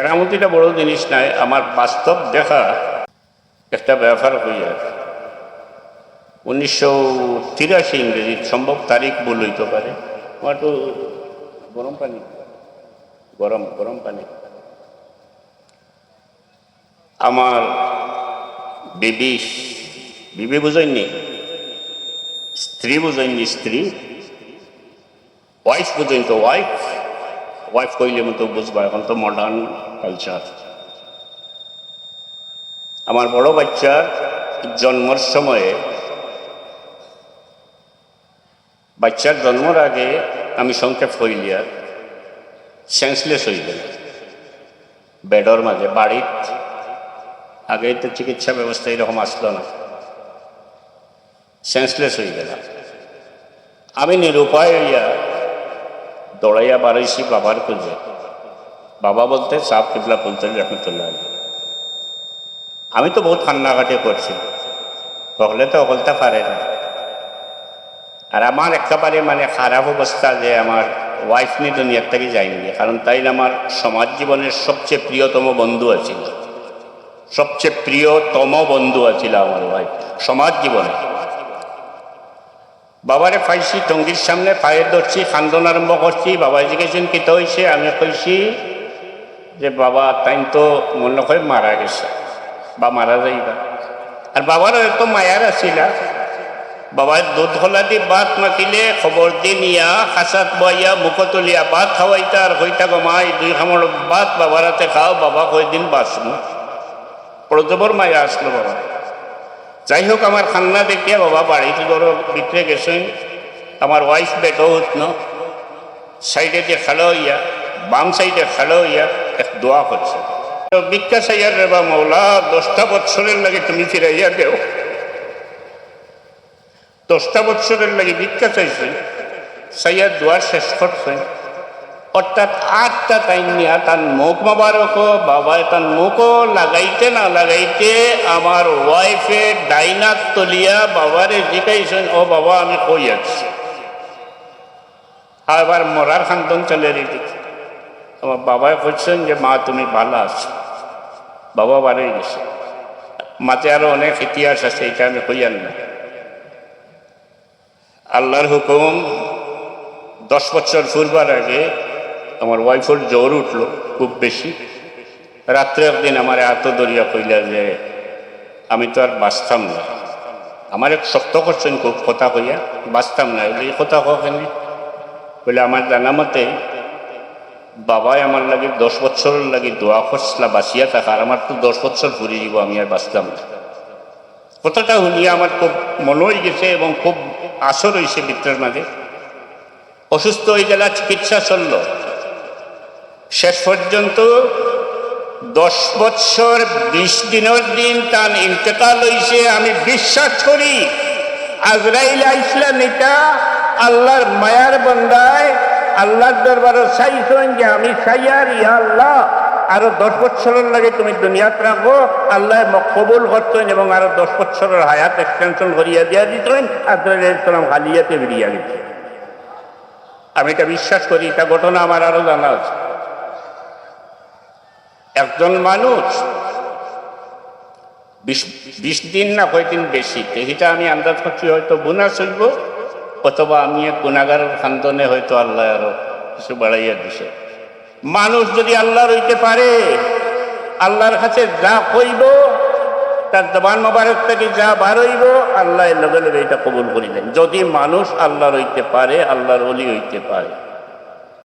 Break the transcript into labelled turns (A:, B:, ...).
A: কেরামতিটা বড় জিনিস নাই, আমার বাস্তব দেখা একটা ব্যাপার হইয়া উনিশশো তিরাশি ইংরেজি সম্ভব তারিখ ভুল হইতে পারে। আমার তো গরম পানি। গরম গরম পানি। আমার বিবি বিবি বুঝেননি? স্ত্রী বুঝেননি, স্ত্রী? ওয়াইফ বুঝেন তো ওয়াইফ ওয়াইফ কইলে মতো বুঝবা, এখন তো মডার্ন কালচার আমার বড় বাচ্চার জন্মর সময়ে বাচ্চার জন্মর আগে আমি সংক্ষেপ হইলিয়া সেন্সলেস হয়ে গেল। বেডর মাঝে বাড়িত আগে তো চিকিৎসা ব্যবস্থা এরকম আসলো না। সেন্সলেস হয়ে গেল। আমি নিরুপায় হইয়া দৌড়াইয়া বাড়াইছি বাবার খুঁজে। বাবা বলতে, সাপ কিবলা বলতে রহমতুল্লাহ। আমি তো বহুত কান্নাকাটি করছি। বকলে তো অকলতে পারে না। আর আমার একেবারে মানে খারাপ অবস্থা যে আমার ওয়াইফ নিয়ে দুনিয়ার থেকে যায়নি কারণ তাই আমার সমাজ জীবনের সবচেয়ে প্রিয়তম বন্ধু আছিল। সবচেয়ে প্রিয়তম বন্ধু আছিল আমার ওয়াইফ সমাজ জীবনে। বাবারে পাইছি, টঙ্গির সামনে পায়ে ধরছি খান্দন আরম্ভ করছি, বাবা জিজ্ঞেসেন কিত হয়েছে আমি কইছি যে বাবা তাই তো মনে হয় মারা গেছে। বা মারা যাইবা। আর বাবার এত মায়ার আসিলা বাবার দুধ হলা দি ভাত মাতিলে খবর দি নিয়া খাসাত বইয়া মুখ তুলিয়া, ভাত খাওয়াইতা আর কইতা গমাই দুই খামর ভাত বাবার হাতে খাও বাবা কয়দিন বাঁচমু প্রজবর মায়া আসলো বাবা। যাই হোক আমার খান্না দেখিয়া বাবা বাড়িতে ধরো ভিতরে গেছেন আমার ওয়াইফ বেটো উঠন সাইডে দিয়ে খেলো ইয়া, বাম সাইডে খেলো ইয়া। দোয়া করছে। ভিক্ষা সাইয়ার রে বা মৌলা, দশটা বৎসরের লাগে তুমি ফিরাইয়া দেও। দশটা বৎসরের লাগে ভিক্ষা চাইছেন সাইয়ার দোয়া শেষ করছেন অর্থাৎ আটটা টাইম নিয়া তার মুখ মোবারক, বাবা তার মুখও লাগাইতে না লাগাইতে আমার ওয়াইফে ডাইনাত তলিয়া বাবারে জিকাইছেন ও বাবা, আমি কই আছি? আবার মরার খান্তন চলে দিচ্ছে আমার বাবাই বলছেন যে, মা, তুমি ভালো আছো। বাবা বাড়ি গেছে। মাঝে আরও অনেক ইতিহাস আছে, এটা আমি কইয়ান না। আল্লাহর হুকুম, দশ বছর ফুরবার আগে আমার ওয়াইফের জ্বর উঠল খুব বেশি। রাত্রে একদিন আমার এত দরিয়া কইলা যে, আমি তো আর বাঁচতাম না। আমার এক শক্ত করছেন খুব কথা কইয়া, বাঁচতাম না। এই কথা কখনই? বলে, আমার জানা মতে বাবাই আমার লাগে দশ বছরের লাগে দোয়া খসলা বাঁচিয়া থাকা, আর আমার তো দশ বছর ঘুরে যাব আমি আর বাঁচতাম না। কথাটা শুনিয়া আমার খুব মনে হয়ে গেছে এবং খুব আসর হয়েছে ভিতরের মাঝে। অসুস্থ হয়ে গেলা, চিকিৎসা চলল। শেষ পর্যন্ত দশ বৎসর বিশ দিনের দিন তার ইন্তেকাল হয়েছে, আমি বিশ্বাস করি, আজরাইল আইসলাম এটা আল্লাহর মায়ার বন্দায় আল্লাহর দরবারে চাইছেন যে আমি চাইয়ার ইয়া আল্লাহ। আরও দশ বছরের লাগে তুমি দুনিয়াত রাখো আল্লাহ কবুল করতেন এবং আরও দশ বছরের হায়াত এক্সটেনশন করিয়া দিয়া দিতেন। ইসলাম হালিয়াতে বেরিয়ে গেছে আমি এটা বিশ্বাস করি, এটা ঘটনা আমার আরও জানা আছে। একজন মানুষ বিশ দিন না কয়দিন বেশি এটা আমি আন্দাজ করছি হয়তো গুণা চলব অথবা আমি গুণাগারের খান্দনে হয়তো আল্লাহ আরও কিছু বাড়াইয়া দিছে। মানুষ যদি আল্লাহ রইতে পারে, আল্লাহর কাছে যা কইব, তার জবান মোবারক থেকে যা বার হইব, আল্লাহ লগে লগে এটা কবুল করিলেন। যদি মানুষ আল্লাহ রইতে পারে, আল্লাহর অলি হইতে পারে।